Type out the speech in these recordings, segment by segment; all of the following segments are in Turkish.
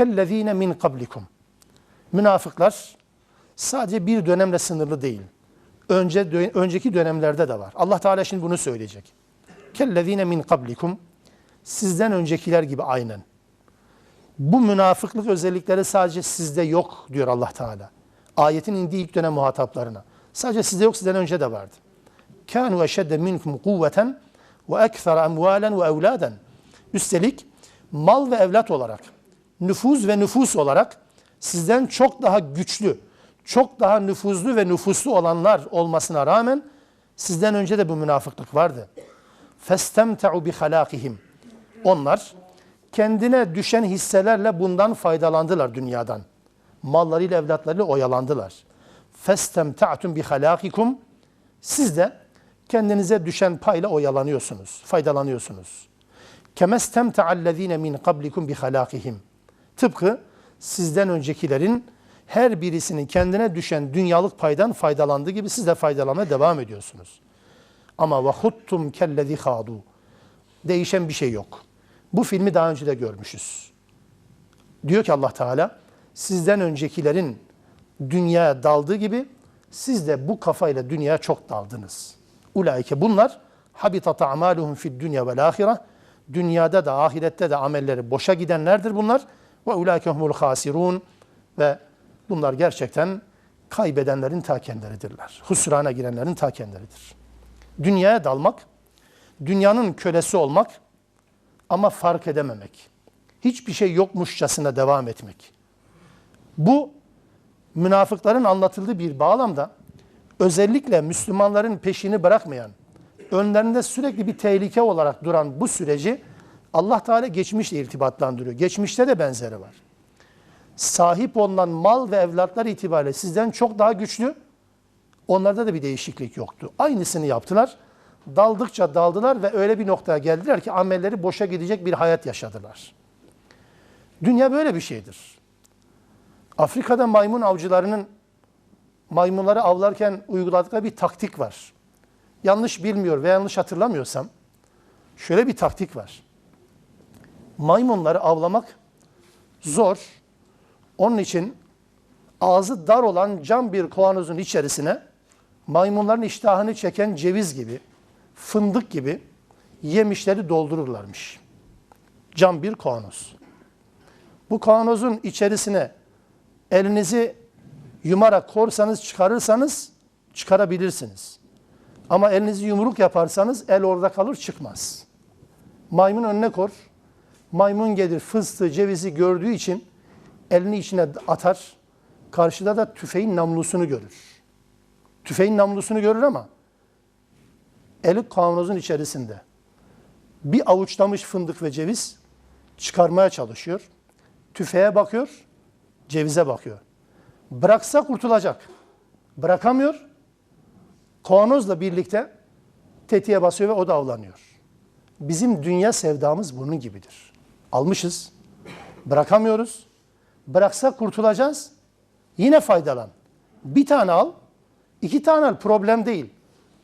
kellezine min kablikum. Münafıklar sadece bir dönemle sınırlı değil. Önce önceki dönemlerde de var. Allah Teala şimdi bunu söyleyecek. Kellezine min kablikum. Sizden öncekiler gibi aynen. Bu münafıklık özellikleri sadece sizde yok diyor Allah Teala. Ayetin indiği ilk dönem muhataplarına. Sadece sizde yok sizden önce de vardı. Kanu eşedde minkum kuvveten ve ekthar emvalen ve evladen. Üstelik mal ve evlat olarak, nüfuz ve nüfus olarak sizden çok daha güçlü, çok daha nüfuzlu ve nüfuslu olanlar olmasına rağmen sizden önce de bu münafıklık vardı. Bi halakihim. Onlar kendine düşen hisselerle bundan faydalandılar dünyadan. Mallarıyla, evlatlarıyla oyalandılar. Bi halakikum. Siz de kendinize düşen payla oyalanıyorsunuz, faydalanıyorsunuz. Kemestemte'allezine min kablikum bi halakihim. Tıpkı sizden öncekilerin her birisinin kendine düşen dünyalık paydan faydalandığı gibi siz de faydalanmaya devam ediyorsunuz. Ama ve huttum kellezi hadu. Değişen bir şey yok. Bu filmi daha önce de görmüşüz. Diyor ki Allah Teala, sizden öncekilerin dünyaya daldığı gibi siz de bu kafayla dünyaya çok daldınız. Ulaike bunlar habitat a'maluhum fid dünya vel ahire. Dünyada da ahirette de amelleri boşa gidenlerdir bunlar. Ve ulaike humul hasirun ve bunlar gerçekten kaybedenlerin ta kendileridirler. Husrana girenlerin ta kendileridir. Dünyaya dalmak, dünyanın kölesi olmak ama fark edememek. Hiçbir şey yokmuşçasına devam etmek. Bu münafıkların anlatıldığı bir bağlamda özellikle Müslümanların peşini bırakmayan, önlerinde sürekli bir tehlike olarak duran bu süreci Allah Teala geçmişle irtibatlandırıyor. Geçmişte de benzeri var. Sahip olunan mal ve evlatlar itibariyle sizden çok daha güçlü. Onlarda da bir değişiklik yoktu. Aynısını yaptılar. Daldıkça daldılar ve öyle bir noktaya geldiler ki amelleri boşa gidecek bir hayat yaşadılar. Dünya böyle bir şeydir. Afrika'da maymun avcılarının maymunları avlarken uyguladıkları bir taktik var. Yanlış bilmiyor ve yanlış hatırlamıyorsam şöyle bir taktik var. Maymunları avlamak zor. Onun için ağzı dar olan cam bir kavanozun içerisine maymunların iştahını çeken ceviz gibi, fındık gibi yemişleri doldururlarmış. Cam bir kavanoz. Bu kavanozun içerisine elinizi yumarak korsanız çıkarırsanız çıkarabilirsiniz. Ama elinizi yumruk yaparsanız el orada kalır çıkmaz. Maymun önüne kor. Maymun gelir fıstığı cevizi gördüğü için elini içine atar. Karşıda da tüfeğin namlusunu görür. Tüfeğin namlusunu görür ama eli kavanozun içerisinde. Bir avuçlamış fındık ve ceviz çıkarmaya çalışıyor. Tüfeğe bakıyor, cevize bakıyor. Bıraksa kurtulacak. Bırakamıyor. Kavanozla birlikte tetiğe basıyor ve o da avlanıyor. Bizim dünya sevdamız bunun gibidir. Almışız, bırakamıyoruz. Bıraksak kurtulacağız. Yine faydalan. Bir tane al, iki tane al problem değil.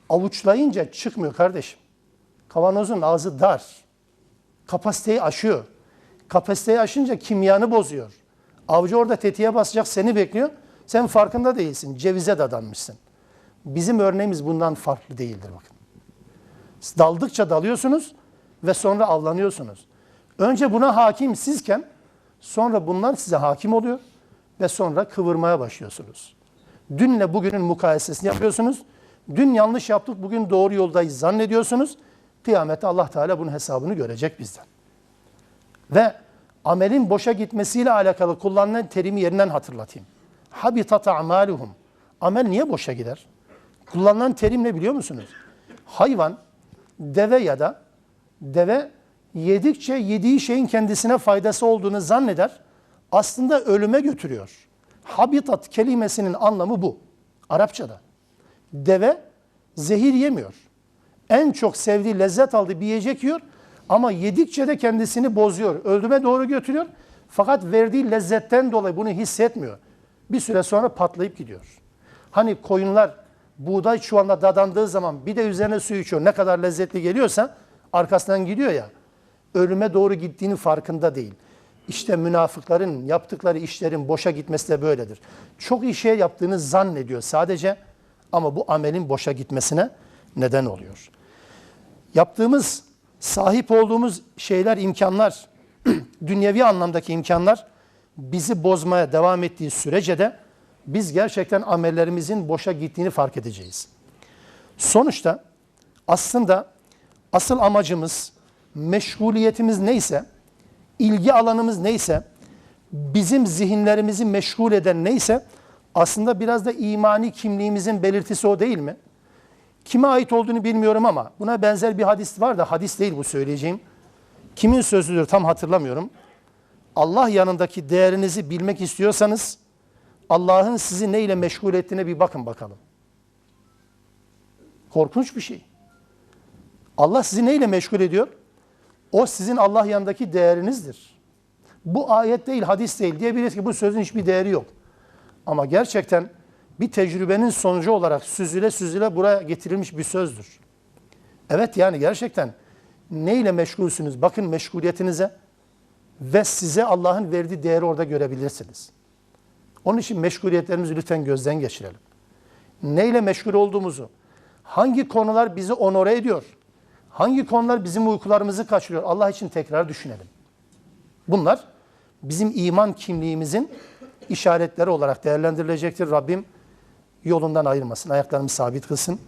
Avuçlayınca çıkmıyor kardeşim. Kavanozun ağzı dar. Kapasiteyi aşıyor. Kapasiteyi aşınca kimyanı bozuyor. Avcı orada tetiğe basacak seni bekliyor. Sen farkında değilsin. Cevize dadanmışsın. Bizim örneğimiz bundan farklı değildir bakın. Daldıkça dalıyorsunuz ve sonra avlanıyorsunuz. Önce buna hakim sizken sonra bunlar size hakim oluyor ve sonra kıvırmaya başlıyorsunuz. Dünle bugünün mukayesesini yapıyorsunuz. Dün yanlış yaptık, bugün doğru yoldayız zannediyorsunuz. Kıyamette Allah Teala bunun hesabını görecek bizden. Ve amelin boşa gitmesiyle alakalı kullanılan terimi yerinden hatırlatayım. Habitat a'maluhum. Amel niye boşa gider? Kullanılan terim ne biliyor musunuz? Hayvan, deve ya da deve yedikçe yediği şeyin kendisine faydası olduğunu zanneder. Aslında ölüme götürüyor. Habitat kelimesinin anlamı bu. Arapçada. Deve zehir yemiyor. En çok sevdiği, lezzet aldığı bir yiyecek yiyor ama yedikçe de kendisini bozuyor. Öldüme doğru götürüyor. Fakat verdiği lezzetten dolayı bunu hissetmiyor. Bir süre sonra patlayıp gidiyor. Hani koyunlar buğday çuvalına dadandığı zaman bir de üzerine su içiyor. Ne kadar lezzetli geliyorsa arkasından gidiyor ya. Ölüme doğru gittiğinin farkında değil. İşte münafıkların yaptıkları işlerin boşa gitmesi de böyledir. Çok iyi şey yaptığını zannediyor sadece ama bu amelin boşa gitmesine neden oluyor. Yaptığımız, sahip olduğumuz şeyler, imkanlar, dünyevi anlamdaki imkanlar bizi bozmaya devam ettiği sürece de biz gerçekten amellerimizin boşa gittiğini fark edeceğiz. Sonuçta aslında asıl amacımız, meşguliyetimiz neyse, ilgi alanımız neyse, bizim zihinlerimizi meşgul eden neyse aslında biraz da imani kimliğimizin belirtisi o değil mi? Kime ait olduğunu bilmiyorum ama buna benzer bir hadis var da hadis değil bu söyleyeceğim. Kimin sözüdür tam hatırlamıyorum. Allah yanındaki değerinizi bilmek istiyorsanız Allah'ın sizi neyle meşgul ettiğine bir bakın bakalım. Korkunç bir şey. Allah sizi neyle meşgul ediyor? O sizin Allah yanındaki değerinizdir. Bu ayet değil, hadis değil. Diyebiliriz ki bu sözün hiçbir değeri yok. Ama gerçekten bir tecrübenin sonucu olarak süzüle süzüle buraya getirilmiş bir sözdür. Evet yani gerçekten neyle meşgulsünüz? Bakın meşguliyetinize ve size Allah'ın verdiği değeri orada görebilirsiniz. Onun için meşguliyetlerimizi lütfen gözden geçirelim. Neyle meşgul olduğumuzu, hangi konular bizi onore ediyor, hangi konular bizim uykularımızı kaçırıyor Allah için tekrar düşünelim. Bunlar bizim iman kimliğimizin işaretleri olarak değerlendirilecektir. Rabbim yolundan ayırmasın, ayaklarımızı sabit kılsın.